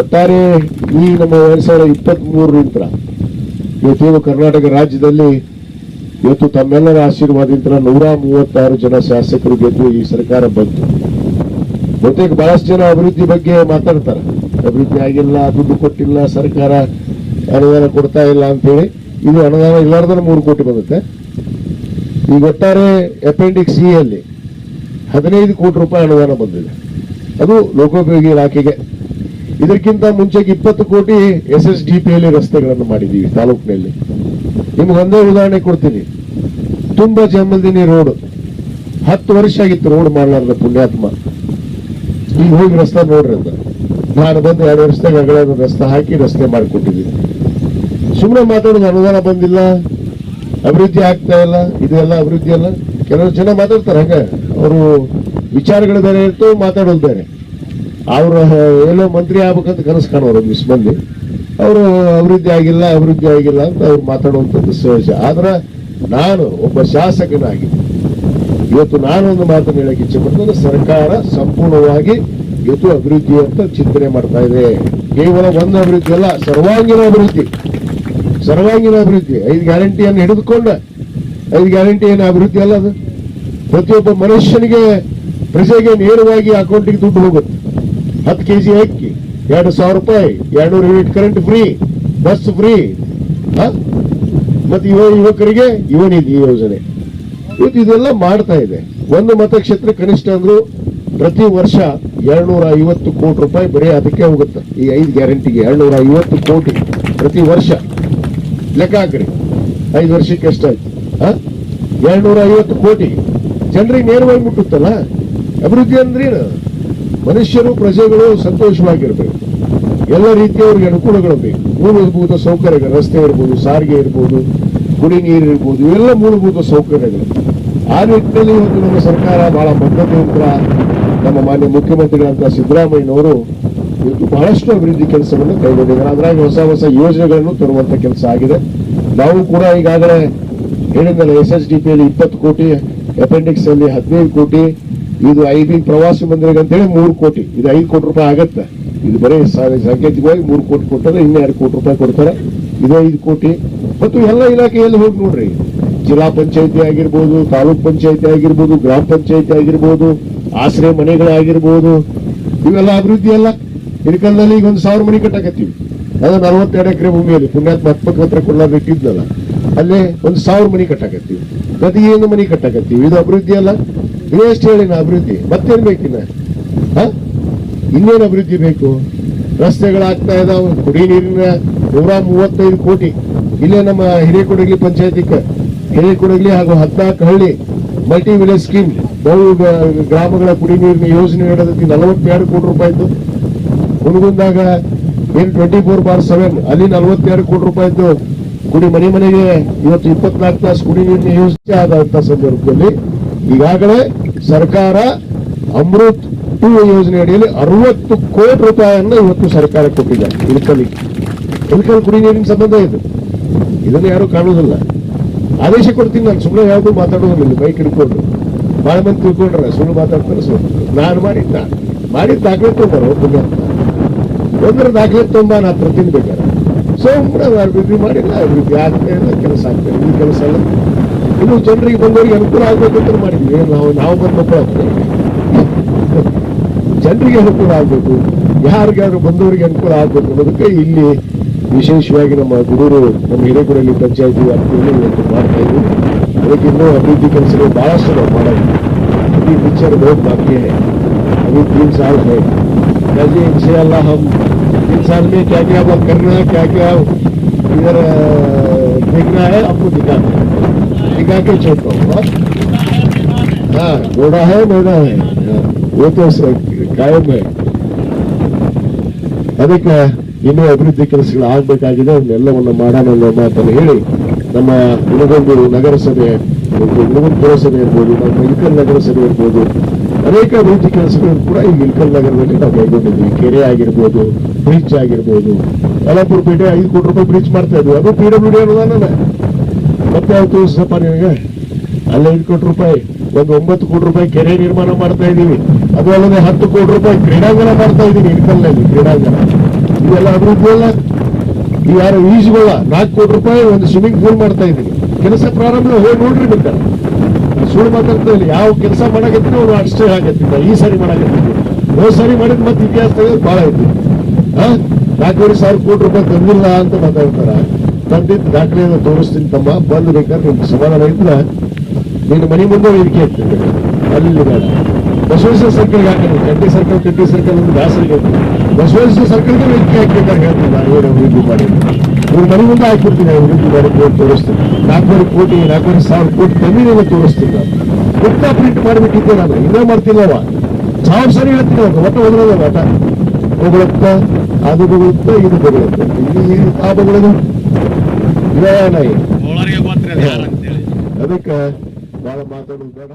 ಒಟ್ಟಾರೆ ಈ ನಮ್ಮ ಎರಡ್ ಸಾವಿರದ ಇಪ್ಪತ್ತ್ ಮೂರರಿಂದ ಇವತ್ತೇನು ಕರ್ನಾಟಕ ರಾಜ್ಯದಲ್ಲಿ ಇವತ್ತು ತಮ್ಮೆಲ್ಲರ ಆಶೀರ್ವಾದದಿಂದ ನೂರ ಮೂವತ್ತಾರು ಜನ ಶಾಸಕರು ಗೆದ್ದು ಈ ಸರ್ಕಾರ ಬಂತು. ಬಹುತೇಕ ಬಹಳಷ್ಟು ಜನ ಅಭಿವೃದ್ಧಿ ಬಗ್ಗೆ ಮಾತಾಡ್ತಾರೆ. ಅಭಿವೃದ್ಧಿ ಆಗಿಲ್ಲ, ದುಡ್ಡು ಕೊಟ್ಟಿಲ್ಲ, ಸರ್ಕಾರ ಅನುದಾನ ಕೊಡ್ತಾ ಇಲ್ಲ ಅಂತೇಳಿ. ಇದು ಅನುದಾನ ಇಲ್ಲಾರ್ದ ಮೂರು ಕೋಟಿ ಬಂದುತ್ತೆ ಈಗ ಒಟ್ಟಾರೆ ಅಪೆಂಡಿಕ್ಸ್ ಸಿ ಅಲ್ಲಿ ಹದಿನೈದು ಕೋಟಿ ರೂಪಾಯಿ ಅನುದಾನ ಬಂದಿದೆ. ಅದು ಲೋಕೋಪಯೋಗಿ ಇಲಾಖೆಗೆ ಇದಕ್ಕಿಂತ ಮುಂಚೆಗೆ ಇಪ್ಪತ್ತು ಕೋಟಿ ಎಸ್ ಎಸ್ ಡಿ ಪಿಯಲ್ಲಿ ರಸ್ತೆಗಳನ್ನು ಮಾಡಿದ್ದೀವಿ ತಾಲೂಕಿನಲ್ಲಿ. ನಿಮ್ಗೆ ಒಂದೇ ಉದಾಹರಣೆ ಕೊಡ್ತೀನಿ. ತುಂಬಾ ಜಂಬಲ್ದಿನಿ ರೋಡ್. ಹತ್ತು ವರ್ಷ ಆಗಿತ್ತು ರೋಡ್ ಮಾಡಲಾರ್ದ ಪುಣ್ಯಾತ್ಮ. ಈಗ ಹೋಗಿ ರಸ್ತೆ ನೋಡ್ರಿ ಅಂತ. ನಾನು ಬಂದು ಎರಡು ವರ್ಷದಾಗ ರಸ್ತೆ ಹಾಕಿ ರಸ್ತೆ ಮಾಡಿಕೊಟ್ಟಿದ್ದೀನಿ. ಸುಮ್ಮನೆ ಮಾತಾಡೋದು ಅನುದಾನ ಬಂದಿಲ್ಲ. ಅಭಿವೃದ್ಧಿ ಆಗ್ತಾ ಇಲ್ಲ. ಇದೆಲ್ಲ ಅಭಿವೃದ್ಧಿ ಅಲ್ಲ. ಕೆಲವರು ಜನ ಮಾತಾಡ್ತಾರೆ, ಹಾಗೆ. ಅವರು ವಿಚಾರಗಳು ಬೇರೆ ಇರ್ತವೆ ಮಾತಾಡೋದು ಬೇರೆ ಅವರು ಏನೋ ಮಂತ್ರಿ ಆಗ್ಬೇಕಂತ ಕನಸು ಕಾಣೋರು ಒಂದಿಷ್ಟು ಮಂದಿ. ಅವರು, ಅಭಿವೃದ್ಧಿ ಆಗಿಲ್ಲ ಅಭಿವೃದ್ಧಿ ಆಗಿಲ್ಲ ಅಂತ ಅವ್ರು ಮಾತಾಡುವಂಥದ್ದು ಸಹಜ. ಆದ್ರೆ ನಾನು ಒಬ್ಬ ಶಾಸಕನಾಗಿ, ಇವತ್ತು ನಾನೊಂದು ಮಾತನ್ನು ಹೇಳಕ್ಕೆ ಇಚ್ಛೆ ಸರ್ಕಾರ ಸಂಪೂರ್ಣವಾಗಿ ಇವತ್ತು ಅಭಿವೃದ್ಧಿ ಅಂತ ಚಿಂತನೆ ಮಾಡ್ತಾ ಇದೆ. ಕೇವಲ ಒಂದು ಅಭಿವೃದ್ಧಿ ಅಲ್ಲ, ಸರ್ವಾಂಗೀಣ ಅಭಿವೃದ್ಧಿ. ಸರ್ವಾಂಗೀಣ ಅಭಿವೃದ್ಧಿ. ಐದು ಗ್ಯಾರಂಟಿಯನ್ನು ಹಿಡಿದುಕೊಂಡ, ಐದು ಗ್ಯಾರಂಟಿ ಏನು ಅಭಿವೃದ್ಧಿ ಅಲ್ಲ ಅದು. ಪ್ರತಿಯೊಬ್ಬ ಮನುಷ್ಯನಿಗೆ ಪ್ರಜೆಗೆ ನೇರವಾಗಿ ಅಕೌಂಟಿಗೆ ದುಡ್ಡು ಹೋಗುತ್ತೆ. ಹತ್ತು ಕೆ ಜಿ ಅಕ್ಕಿ, ಎರಡು ಸಾವಿರ ರೂಪಾಯಿ ಎರಡು unit current free bus free ಮತ್ತು ಯುವ ಯುವಕರಿಗೆ, ಯುವ ನಿಧಿ ಯೋಜನೆ. ಇವತ್ತು ಇದೆಲ್ಲ ಮಾಡ್ತಾ ಇದೆ. ಒಂದು ಮತಕ್ಷೇತ್ರ ಕನಿಷ್ಠ ಅಂದ್ರು ಪ್ರತಿ ವರ್ಷ ಎರಡ್ನೂರ ಐವತ್ತು ಕೋಟಿ ರೂಪಾಯಿ ಬರೀ ಅದಕ್ಕೆ ಹೋಗುತ್ತೆ. ಈ ಐದು ಗ್ಯಾರಂಟಿಗೆ ಎರಡ್ನೂರ ಐವತ್ತು ಕೋಟಿ ಪ್ರತಿ ವರ್ಷ. ಲೆಕ್ಕ ಹಾಕ್ರಿ. ಐದು ವರ್ಷಕ್ಕೆ ಎಷ್ಟಾಯ್ತು? ಎರಡ್ನೂರ ಐವತ್ತು ಕೋಟಿ. ಜನರಿಗೆ ನೇರವಾಗಿ ಮುಟ್ಟುತ್ತಲ್ಲ? ಅಭಿವೃದ್ಧಿ ಅಂದ್ರೇನು ಮನುಷ್ಯರು, ಪ್ರಜೆಗಳು ಸಂತೋಷವಾಗಿರಬೇಕು. ಎಲ್ಲ ರೀತಿಯವ್ರಿಗೆ ಅನುಕೂಲಗಳು ಬೇಕು. ಮೂಲಭೂತ ಸೌಕರ್ಯಗಳು, ರಸ್ತೆ ಇರ್ಬೋದು, ಸಾರಿಗೆ ಇರ್ಬೋದು ಕುಡಿ ನೀರು ಇರ್ಬೋದು, ಇವೆಲ್ಲ ಮೂಲಭೂತ ಸೌಕರ್ಯಗಳು. ಆ ನಿಟ್ಟಿನಲ್ಲಿ ಇವತ್ತು ನಮ್ಮ ಸರ್ಕಾರ ಬಹಳ ಬದ್ಧತೆಯಿಂದ ನಮ್ಮ ಮಾನ್ಯ ಮುಖ್ಯಮಂತ್ರಿಗಳಂತ ಸಿದ್ದರಾಮಯ್ಯನವರು ಇವತ್ತು ಬಹಳಷ್ಟು ಅಭಿವೃದ್ಧಿ ಕೆಲಸವನ್ನು ಕೈಗೊಂಡಿದ್ದಾರೆ. ಅದರಾಗಿ ಹೊಸ ಹೊಸ ಯೋಜನೆಗಳನ್ನು ತರುವಂತ ಕೆಲಸ ಆಗಿದೆ. ನಾವು ಕೂಡ ಈಗಾಗಲೇ ಹೇಳಿದ್ದಲ್ಲ ಎಸ್ ಎಸ್ ಡಿ ಪಿಯಲ್ಲಿ ಇಪ್ಪತ್ತು ಕೋಟಿ, ಅಪೆಂಡಿಕ್ಸ್ ಅಲ್ಲಿ ಹದಿನೈದು ಕೋಟಿ ಇದು ಐದು ಪ್ರವಾಸಿ ಮಂದಿರಕ್ಕೆ ಅಂತೇಳಿ ಮೂರು ಕೋಟಿ. ಇದು ಐದು ಕೋಟಿ ರೂಪಾಯಿ ಆಗತ್ತೆ. ಇದು ಬರೀ ಸಾಂಕೇತಿಕವಾಗಿ ಮೂರು ಕೋಟಿ ಕೊಟ್ಟರೆ ಇನ್ನೂ ಎರಡು ಕೋಟಿ ರೂಪಾಯಿ ಕೊಡ್ತಾರೆ. ಇದು ಐದು ಕೋಟಿ. ಮತ್ತು ಎಲ್ಲ ಇಲಾಖೆಯಲ್ಲಿ ಹೋಗಿ ನೋಡ್ರಿ. ಜಿಲ್ಲಾ ಪಂಚಾಯತಿ ಆಗಿರ್ಬೋದು, ತಾಲೂಕ್ ಪಂಚಾಯತಿ ಆಗಿರ್ಬೋದು, ಗ್ರಾಮ ಪಂಚಾಯತಿ ಆಗಿರ್ಬೋದು, ಆಶ್ರಯ ಮನೆಗಳಾಗಿರ್ಬೋದು, ಇವೆಲ್ಲ ಅಭಿವೃದ್ಧಿ ಅಲ್ಲ. ಇಳಕಲ್ನಲ್ಲಿ ಈಗ ಒಂದು ಸಾವಿರ ಮನೆ ಕಟ್ಟಾಕತ್ತೀವಿ. ಅದು ನಲವತ್ತೆರಡು ಎಕರೆ ಭೂಮಿಯಲ್ಲಿ ಪುಣ್ಯಾತ್ಮ ಹತ್ರ ಅಲ್ಲಿ ಇಟ್ಟಿದ್ನಲ್ಲ. ಅಲ್ಲೇ ಒಂದು ಸಾವಿರ ಮನೆ ಕಟ್ಟಾಕತ್ತೀವಿ. ಪ್ರತಿಯೊಂದು ಏನು ಮನೆ ಕಟ್ಟಾಕತ್ತೀವಿ. ಇದು ಅಭಿವೃದ್ಧಿ ಅಲ್ಲ. ಇನ್ನೆಷ್ಟು ಹೇಳಿ ಅಭಿವೃದ್ಧಿ ಮತ್ತೇನ್ ಬೇಕಿನ್ನ? ಇನ್ನೇನು ಅಭಿವೃದ್ಧಿ ಬೇಕು? ರಸ್ತೆಗಳಾಗ್ತಾ ಇದಾವೆ, ಕುಡಿ ನೀರಿನ ನೂರ ಮೂವತ್ತೈದು ಕೋಟಿ. ಇಲ್ಲೇ ನಮ್ಮ ಹಿರೇಕೊಡಗಲಿ ಪಂಚಾಯತಿಗೆ ಹಿರೇಕೊಡಗಲಿ ಹಾಗೂ ಹದಿನಾಲ್ಕು ಹಳ್ಳಿ ಮಲ್ಟಿ ವಿಲೇಜ್ ಸ್ಕೀಮ್ ಬಹು ಗ್ರಾಮಗಳ ಕುಡಿ ನೀರಿನ ಯೋಜನೆ ನಡೆದಕ್ಕೆ ನಲವತ್ತೆರಡು ಕೋಟಿ ರೂಪಾಯಿದ್ದು. ಹುನಗುಂದಾಗ ಏನ್ ಟ್ವೆಂಟಿ ಫೋರ್ ಬಾರ್ ಸೆವೆನ್ ಅಲ್ಲಿ ನಲವತ್ತೆರಡು ಕೋಟಿ ರೂಪಾಯಿದ್ದು. ಕುಡಿ ಮನೆ ಮನೆಗೆ ಇವತ್ತು ಇಪ್ಪತ್ನಾಲ್ಕು ತಾಸು ಕುಡಿ ನೀರಿನ ಯೋಜನೆ ಆದಂತ ಸಂದರ್ಭದಲ್ಲಿ ಈಗಾಗಲೇ ಸರ್ಕಾರ ಅಮೃತ್ ಟು ಯೋಜನೆ ಅಡಿಯಲ್ಲಿ ಅರವತ್ತು ಕೋಟಿ ರೂಪಾಯಿಯನ್ನ ಇವತ್ತು ಸರ್ಕಾರ ಕೊಟ್ಟಿದೆ. ಇಳ್ಕಲಿಗೆ ಇಳ್ಕಲ್ ಕುಡಿ ನೀರಿನ ಸಂಬಂಧ ಇದು. ಇದನ್ನು ಯಾರು ಕಾಣುವುದಿಲ್ಲ. ಆದೇಶ ಕೊಡ್ತೀನಿ ನಾನು. ಸುಮ್ಮನೆ ಯಾವುದು ಮಾತಾಡೋದಿಲ್ಲ. ಬೈಕ್ ಹಿಡ್ಕೊಂಡು ಬಹಳ ಮಂದಿ ತಿಳ್ಕೊಂಡ್ರೆ ಸುಳ್ಳು ಮಾತಾಡ್ತಾರೆ ಸುಳ್ಳು. ನಾನು ಮಾಡಿದ್ದ. ಮಾಡಿದ ದಾಖಲೆ ತೊಗೊಂಬಾರ ಪುಣ್ಯ ಒಂದರ ದಾಖಲೆ ತುಂಬ ನಾ ಪ್ರತಿನಿಧಿ ಬೇಕಾರೆ ಕೂಡ ಅಭಿವೃದ್ಧಿ ಮಾಡಿಲ್ಲ. ಅಭಿವೃದ್ಧಿ ಆಗ್ತಾ ಇಲ್ಲ, ಕೆಲಸ ಆಗ್ತಾ ಇಲ್ಲ. ಈ ಕೆಲಸ ಎಲ್ಲ ಇನ್ನು ಜನರಿಗೆ ಬಂದವರಿಗೆ ಅನುಕೂಲ ಆಗ್ಬೇಕು ಅಂತ ಮಾಡಿದ್ವಿ ನಾವು ನಾವು ಬಂದ ಮಕ್ಕಳು ಆಗ್ತದೆ ಜನರಿಗೆ ಅನುಕೂಲ ಆಗಬೇಕು ಯಾರಿಗಾದ್ರು ಬಂದವರಿಗೆ ಅನುಕೂಲ ಆಗಬೇಕು ಅನ್ನೋದಕ್ಕೆ ಇಲ್ಲಿ ವಿಶೇಷವಾಗಿ ನಮ್ಮ ಗುಡೂರು ನಮ್ಮ ಹಿರೇಗುಡಲ್ಲಿ ಪಂಚಾಯತಿ ವ್ಯಾಪ್ತಿಯಲ್ಲಿ ಇವತ್ತು ಮಾಡ್ತಾ ಇದ್ದೀವಿ ಅದಕ್ಕೆ ಇನ್ನೂ ಅಭಿವೃದ್ಧಿ ಕೆಲಸಗಳು ಬಹಳಷ್ಟು ನಾವು ಮಾಡೋದು अभी पिक्चर बहुत बाकी है अभी तीन साल है कैसे इंशाल्लाह हम तीन साल में क्या क्या वर्क करना है क्या क्या इधर अ, देखना है आपको दिखाना है दिखा के छोड़ता हूँ हाँ? हाँ घोड़ा है मैदा है हाँ, वो तो स- कायम है ಅದಕ್ಕೆ ಇನ್ನೂ ಅಭಿವೃದ್ಧಿ ಕೆಲಸಗಳು ಆಗ್ಬೇಕಾಗಿದೆ ಅವನ್ನೆಲ್ಲವನ್ನು ಮಾಡೋಣ ಅನ್ನೋ ಮಾತನ್ನು ಹೇಳಿ ನಮ್ಮ ಹುಣಗೊಂಡು ನಗರಸಭೆ ಹುಣಗೊಂಡು ಪುರಸಭೆ ಇರ್ಬೋದು ನಮ್ಮ ಇಲ್ಕಲ್ ನಗರಸಭೆ ಇರ್ಬೋದು ಅನೇಕ ಅಭಿವೃದ್ಧಿ ಕೆಲಸಗಳನ್ನು ಕೂಡ ಈ ಇಲ್ಕಲ್ ನಗರದಲ್ಲಿ ನಾವು ಕೈಗೊಂಡಿದ್ವಿ ಕೆರೆ ಆಗಿರ್ಬೋದು ಬ್ರಿಡ್ಜ್ ಆಗಿರ್ಬೋದು ಯಲಪುರ ಪೇಟೆ ಐದು ಕೋಟಿ ರೂಪಾಯಿ ಬ್ರಿಡ್ಜ್ ಮಾಡ್ತಾ ಇದ್ವಿ ಅದು ಪಿ ಡಬ್ಲ್ಯೂ ಡಿ ಅನುದಾನನೇ ಮತ್ತೆ ಯಾವ ತೋರಿಸಪ್ಪ ನಿಮಗೆ. ಅಲ್ಲಿ ಐದು ಕೋಟಿ ರೂಪಾಯಿ. ಒಂದು ಒಂಬತ್ತು ಕೋಟಿ ರೂಪಾಯಿ ಕೆರೆ ನಿರ್ಮಾಣ ಮಾಡ್ತಾ ಇದ್ದೀವಿ. ಅದು ಅಲ್ಲದೆ ಹತ್ತು ಕೋಟಿ ರೂಪಾಯಿ ಕ್ರೀಡಾಂಗಣ ಮಾಡ್ತಾ ಇದ್ದೀವಿ ಇಳ್ಕಲ್ನಲ್ಲಿ ಕ್ರೀಡಾಂಗಣ. ಇದೆಲ್ಲ ಅಭಿವೃದ್ಧಿ ಅಲ್ಲ ಈ ಯಾರು ಈಜುಗಳ ನಾಲ್ಕು ಕೋಟಿ ರೂಪಾಯಿ ಒಂದು ಸ್ವಿಮ್ಮಿಂಗ್ ಪೂಲ್ ಮಾಡ್ತಾ ಇದ್ದೀನಿ ಕೆಲಸ ಪ್ರಾರಂಭ ಹೋಗಿ ನೋಡ್ರಿ ಬಿಟ್ಟ ಸುಳ್ಳು ಮಾತಾಡ್ತಾ ಇಲ್ಲ. ಯಾವ ಕೆಲಸ ಮಾಡಕತ್ತೀನಿ ಅವ್ರು ಅಷ್ಟೇ ಆಗತ್ತಿದ್ದ. ಈ ಸಾರಿ ಮಾಡಕತ್ತಿದ್ವಿ ಹೋದ್ ಸಾರಿ ಮಾಡಿದ್ ಮತ್ತೆ ಇತಿಹಾಸ ತೆಗೆದು ಭಾಳ ಹಾ? ನಾಲ್ಕೂವರೆ ಸಾವಿರ ಕೋಟಿ ರೂಪಾಯಿ ತಂದಿಲ್ಲ ಅಂತ ಮಾತಾಡ್ತಾರ? ತಂದಿದ್ದ ದಾಖಲೆಯನ್ನು ತೋರಿಸ್ತೀನಿ ತಮ್ಮ. ಬಂದು ಬೇಕಾದ್ರೆ ನಿಮ್ಗೆ ಸಮಾಧಾನ ಇದ್ರೆ ನೀನು ಮನೆ ಮುಂದೆ ವೇದಿಕೆ ಇರ್ತದೆ ಅಲ್ಲಿ ಬೇಡ. ಬಸವೇಶ್ವರ ಸರ್ಕಲ್ ಹಾಕಿ ಕಟ್ಟಿ ಸರ್ಕಲ್ ಕಟ್ಟಿ ಸರ್ಕಲ್ ಒಂದು ದಾಸರಿಗೆ ಬಸವೇಶ್ವರ ಸರ್ಕಲ್ಗೆ ವೇದಿಕೆ ಹಾಕ್ಬೇಕಾದ್ರೆ ಹೇಳ್ತೀನಿ ನಾನು. ಏನು ಅಭಿವೃದ್ಧಿ ಮಾಡಿ ನೀವು ಮನೆ ಮುಂದೆ ಹಾಕಿರ್ತೀನಿ ಅಭಿವೃದ್ಧಿ ಮಾಡಿ ತೋರಿಸ್ತೀನಿ. ನಾಲ್ಕೂವರೆ ಕೋಟಿ, ನಾಲ್ಕೂವರೆ ಸಾವಿರ ಕೋಟಿ ಕಮ್ಮಿನೆಲ್ಲ ತೋರಿಸ್ತೀನಿ ನಾನು. ಪುಟ್ಟ ಪ್ರಿಂಟ್ ಮಾಡಿಬಿಟ್ಟಿದ್ದೆ ನಾನು. ಇನ್ನೂ ಮಾಡ್ತಿಲ್ಲವ ಸಾವಿರ ಸರಿ ಹೇಳ್ತೀನಿ ಅವ್ರು ಒಟ್ಟು ಹೋದ್ರಲ್ಲ ಒಟ್ಟ. ಹೊಗಳುತ್ತ ಅದು ಬೊಗಳುತ್ತ ಇದು ಬೊಗಳುತ್ತ ಇಲ್ಲಿ ಆ ಬೊಗಳದು ಇದೇ ನಾಯಿ ಕೋಳರಿಗೆ ಗೊತ್ತಿರ ಯಾರು ಅಂತೇಳಿ ಅದಕ್ಕೆ ಬಹಳ ಮಾತಾಡೋದು ಬೇಡ.